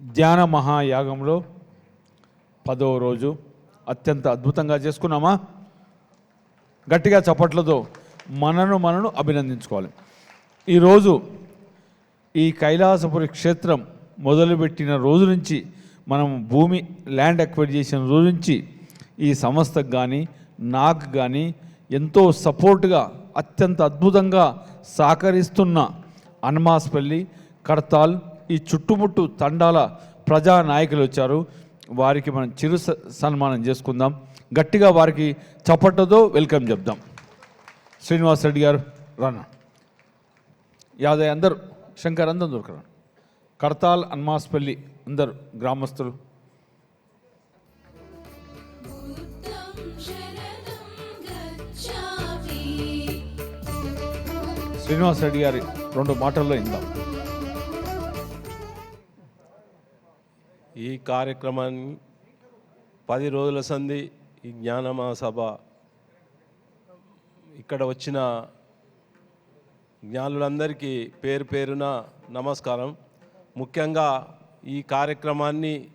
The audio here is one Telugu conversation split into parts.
ధ్యాన మహాయాగంలో పదవ రోజు అత్యంత అద్భుతంగా చేసుకున్నామా? గట్టిగా చప్పట్లతో మనను మనను అభినందించుకోవాలి. ఈరోజు ఈ కైలాసపురి క్షేత్రం మొదలుపెట్టిన రోజు నుంచి మనం భూమి ల్యాండ్ అక్వైర్ చేసిన రోజు నుంచి ఈ సంస్థకు కానీ నాకు కానీ ఎంతో సపోర్ట్గా అత్యంత అద్భుతంగా సహకరిస్తున్న అన్మాస్పల్లి కడతాల్ ఈ చుట్టుముట్టు తండాల ప్రజా నాయకులు వచ్చారు. వారికి మనం చిరు సన్మానం చేసుకుందాం. గట్టిగా వారికి చప్పట్లతో వెల్కమ్ చెప్దాం. శ్రీనివాస్ రెడ్డి గారు రానా యాదయ్య అందరు శంకర్ అందరం దొరకరా. కర్తాల్ అన్మాస్పల్లి అందరు గ్రామస్తులు. శ్రీనివాస్ రెడ్డి గారి రెండు మాటల్లో ఇందాం. ఈ కార్యక్రమాన్ని పది రోజుల సంధి ఈ జ్ఞానమా సభ ఇక్కడ వచ్చిన జ్ఞానులందరికీ పేరు పేరున నమస్కారం. ముఖ్యంగా ఈ కార్యక్రమాన్ని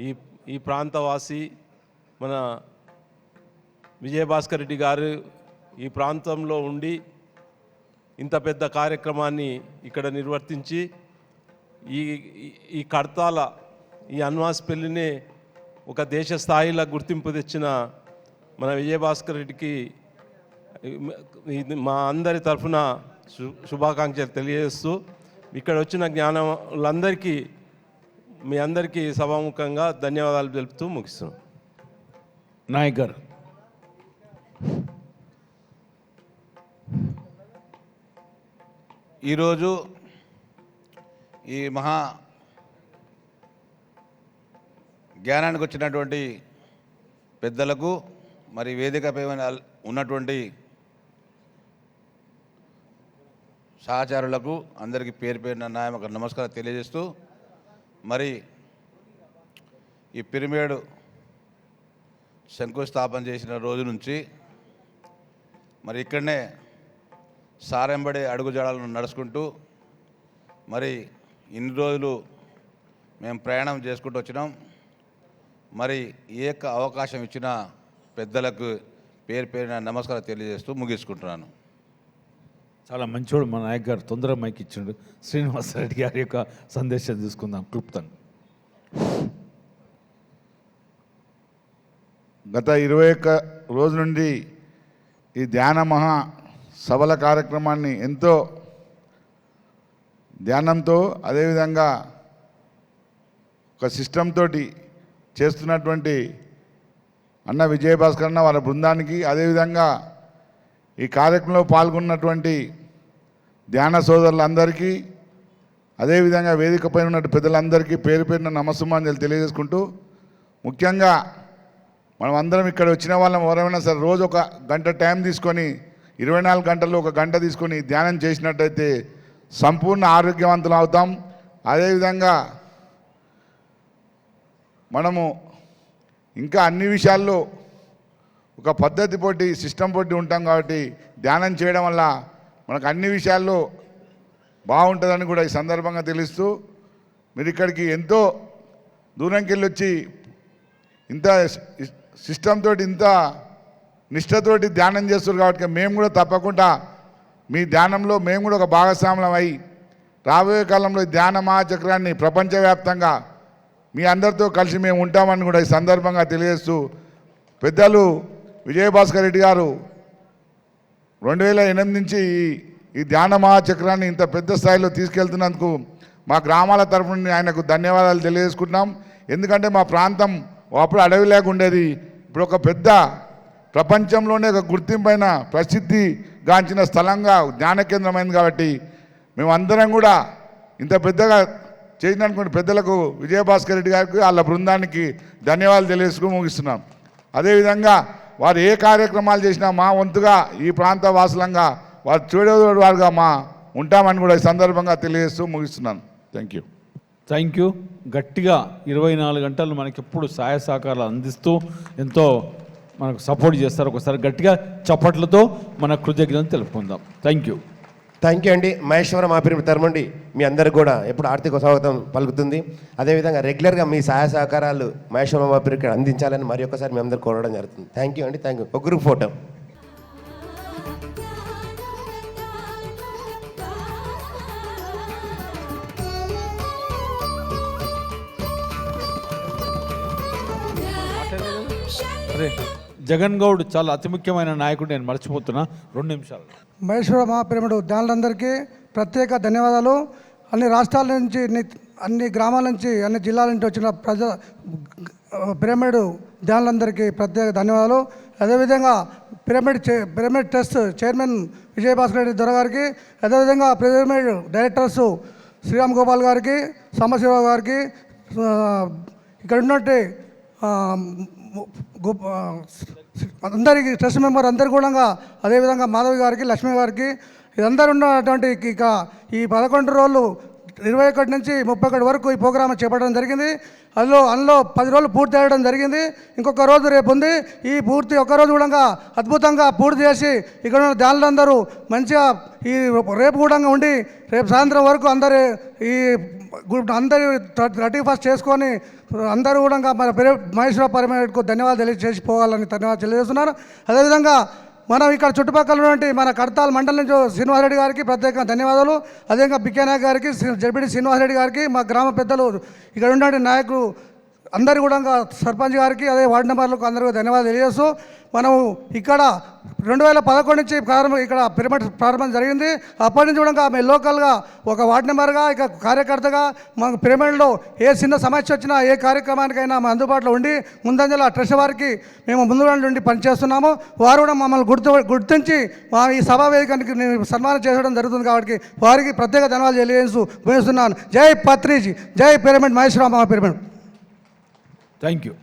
ఈ ఈ ప్రాంతవాసి మన విజయభాస్కర్ రెడ్డి గారు ఈ ప్రాంతంలో ఉండి ఇంత పెద్ద కార్యక్రమాన్ని ఇక్కడ నిర్వర్తించి ఈ ఈ- ఈ కడతాల ఈ అన్వాస్ పెళ్ళిని ఒక దేశ స్థాయిలో గుర్తింపు తెచ్చిన మన విజయభాస్కర్ రెడ్డికి ఇది మా అందరి తరఫున శుభాకాంక్షలు తెలియజేస్తూ ఇక్కడ వచ్చిన జ్ఞానులందరికీ మీ అందరికీ సభాముఖంగా ధన్యవాదాలు తెలుపుతూ ముగిస్తున్నాం. నాయక్ గారు ఈరోజు ఈ మహా జ్ఞానానికి వచ్చినటువంటి పెద్దలకు మరి వేదికపై ఉన్నటువంటి సహచారులకు అందరికీ పేరు పేరున నాయక నమస్కారం తెలియజేస్తూ మరి ఈ పిరిమేడు శంకుస్థాపన చేసిన రోజు నుంచి మరి ఇక్కడనే సారెంబడి అడుగుజాడలను నడుచుకుంటూ మరి ఇన్ని రోజులు మేము ప్రయాణం చేసుకుంటూ వచ్చినాం. మరి ఈ యొక్క అవకాశం ఇచ్చిన పెద్దలకు పేరు పేరున నమస్కారం తెలియజేస్తూ ముగించుకుంటున్నాను. చాలా మంచోడు మా నాయక్ గారు తొందరగా మైక్ ఇచ్చిండు. శ్రీనివాస్ రెడ్డి గారి యొక్క సందేశం తీసుకుందాం క్లుప్తంగా. గత ఇరవై ఒక్క రోజు నుండి ఈ ధ్యాన మహా సభల కార్యక్రమాన్ని ఎంతో ధ్యానంతో అదేవిధంగా ఒక సిస్టమ్ తోటి చేస్తున్నటువంటి అన్న విజయభాస్కర్ అన్న వాళ్ళ బృందానికి అదేవిధంగా ఈ కార్యక్రమంలో పాల్గొన్నటువంటి ధ్యాన సోదరులందరికీ అదేవిధంగా వేదిక పైన ఉన్న పెద్దలందరికీ పేరు పేరున నమస్సుమాంజలు తెలియజేసుకుంటూ ముఖ్యంగా మనం అందరం ఇక్కడ వచ్చిన వాళ్ళం ఎవరైనా సరే రోజు ఒక గంట టైం తీసుకొని ఇరవై నాలుగు గంటల్లో ఒక గంట తీసుకొని ధ్యానం చేసినట్టయితే సంపూర్ణ ఆరోగ్యవంతులు అవుతాం. అదేవిధంగా మనము ఇంకా అన్ని విషయాల్లో ఒక పద్ధతి పోటీ సిస్టమ్ పోటీ ఉంటాం కాబట్టి ధ్యానం చేయడం వల్ల మనకు అన్ని విషయాల్లో బాగుంటుందని కూడా ఈ సందర్భంగా తెలుస్తూ మీరు ఇక్కడికి ఎంతో దూరంకి వెళ్ళి వచ్చి ఇంత సిస్టమ్ తోటి ఇంత నిష్ఠతోటి ధ్యానం చేస్తారు కాబట్టి మేము కూడా తప్పకుండా మీ ధ్యానంలో మేము కూడా ఒక భాగస్వామ్యం అయి రాబోయే కాలంలో ధ్యాన మహాచక్రాన్ని ప్రపంచవ్యాప్తంగా మీ అందరితో కలిసి మేము ఉంటామని కూడా ఈ సందర్భంగా తెలియజేస్తూ పెద్దలు విజయభాస్కర్ రెడ్డి గారు రెండు వేల ఎనిమిది నుంచి ఈ- ఈ ధ్యాన మహాచక్రాన్ని ఇంత పెద్ద స్థాయిలో తీసుకెళ్తున్నందుకు మా గ్రామాల తరఫు నుండి ఆయనకు ధన్యవాదాలు తెలియజేసుకుంటున్నాం. ఎందుకంటే మా ప్రాంతం అప్పుడు అడవి లేకుండేది ఇప్పుడు ఒక పెద్ద ప్రపంచంలోనే ఒక గుర్తింపైన ప్రసిద్ధి గాంచిన స్థలంగా జ్ఞాన కేంద్రమైంది కాబట్టి మేమందరం కూడా ఇంత పెద్దగా చేసినటువంటి పెద్దలకు విజయభాస్కర్ రెడ్డి గారికి వాళ్ళ బృందానికి ధన్యవాదాలు తెలియజేసుకుని ముగిస్తున్నాం. అదేవిధంగా వారు ఏ కార్యక్రమాలు చేసినా మా వంతుగా ఈ ప్రాంత వాసులంగా వారు చూడేవారు వారుగా మా ఉంటామని కూడా ఈ సందర్భంగా తెలియజేస్తూ ముగిస్తున్నాను. థ్యాంక్ యూ థ్యాంక్ యూ గట్టిగా ఇరవై నాలుగు గంటలు మనకి ఎప్పుడు సహాయ సహకారాలు అందిస్తూ ఎంతో మనకు సపోర్ట్ చేస్తారు. ఒకసారి గట్టిగా చప్పట్లతో మన కృతజ్ఞతను తెలుపుకుందాం. థ్యాంక్ యూ థ్యాంక్ యూ అండి. మహేశ్వరం మా పిరమిడ్ తరపు మీ అందరికి కూడా ఎప్పుడు ఆర్థిక స్వాగతం పలుకుతుంది. అదేవిధంగా రెగ్యులర్గా మీ సహాయ సహకారాలు మహేశ్వరం మా పిరమిడ్ అందించాలని మరి ఒక్కసారి మీ అందరు కోరడం జరుగుతుంది. థ్యాంక్ యూ అండి. థ్యాంక్ యూ ఒక గ్రూప్ ఫోటో అరే జగన్ గౌడ్ చాలా అతి ముఖ్యమైన నాయకుడు నేను మర్చిపోతున్నా. రెండు నిమిషాలు. మహేశ్వర మహాపిరమిడ్ ధ్యానులందరికీ ప్రత్యేక ధన్యవాదాలు. అన్ని రాష్ట్రాల నుంచి అన్ని గ్రామాల నుంచి అన్ని జిల్లాల నుంచి వచ్చిన ప్రజ పిరమిడ్ ధ్యానులందరికీ ప్రత్యేక ధన్యవాదాలు. అదేవిధంగా pyramid pyramid trust chairman Vijayabhaskar Reddy దొర గారికి అదేవిధంగా పిరమిడ్ డైరెక్టర్స్ శ్రీరామ్ గోపాల్ గారికి సాంబశివరావు గారికి ఇక్కడ ఉన్నట్టు అందరికీ ట్రస్ట్ మెంబర్ అందరు కూడా అదేవిధంగా మాధవి గారికి లక్ష్మి గారికి ఇదందరూ ఉన్నటువంటి ఇక ఈ పదకొండు రోజులు ఇరవై ఒకటి నుంచి ముప్పై ఒకటి వరకు ఈ ప్రోగ్రామ్ చేపట్టడం జరిగింది. అందులో అందులో పది రోజులు పూర్తి చేయడం జరిగింది. ఇంకొక రోజు రేపు ఉంది. ఈ పూర్తి ఒక్క రోజు కూడా అద్భుతంగా పూర్తి చేసి ఇక్కడ ఉన్న దానిలందరూ మంచిగా ఈ రేపు కూడా ఉండి రేపు సాయంత్రం వరకు అందరి ఈ అందరి థర్టీ ఫస్ట్ చేసుకొని అందరూ కూడా మన మహేశ్వర పరిమేడ్కు ధన్యవాదాలు తెలియజేసి పోవాలని ధన్యవాదాలు తెలియజేస్తున్నారు. అదేవిధంగా మనం ఇక్కడ చుట్టుపక్కల ఉన్నటువంటి మన కడతాల్ మండలం నుంచి శ్రీనివాసరెడ్డి గారికి ప్రత్యేకంగా ధన్యవాదాలు. అదేవిధంగా బిక్యానాయక్ గారికి జడ్పీడి శ్రీనివాసరెడ్డి గారికి మా గ్రామ పెద్దలు ఇక్కడ ఉన్నటువంటి నాయకులు అందరు కూడా సర్పంచ్ గారికి అదే వార్డు మెంబర్లకు అందరికీ ధన్యవాదాలు తెలియజేస్తూ మనం ఇక్కడ రెండు వేల పదకొండు నుంచి ప్రారంభం ఇక్కడ పిరమిడ్ ప్రారంభం జరిగింది. అప్పటి నుంచి కూడా మేము లోకల్గా ఒక వార్డు మెంబర్గా ఇక కార్యకర్తగా మాకు పిరమిడ్లో ఏ చిన్న సమస్య వచ్చినా ఏ కార్యక్రమానికైనా మా అందుబాటులో ఉండి ముందంజల ట్రస్ట్ వారికి మేము ముందు నుండి పనిచేస్తున్నాము. వారు కూడా మమ్మల్ని గుర్తు గుర్తించి మా ఈ సభా వేదికనికి నేను సన్మానం చేయడం జరుగుతుంది కాబట్టి వారికి ప్రత్యేక ధన్యవాదాలు తెలియజేస్తూ భూమిస్తున్నాను జై పత్రిజీ జై పిరమిడ్ మహేశ్వర మహా పిరమిడ్. Thank you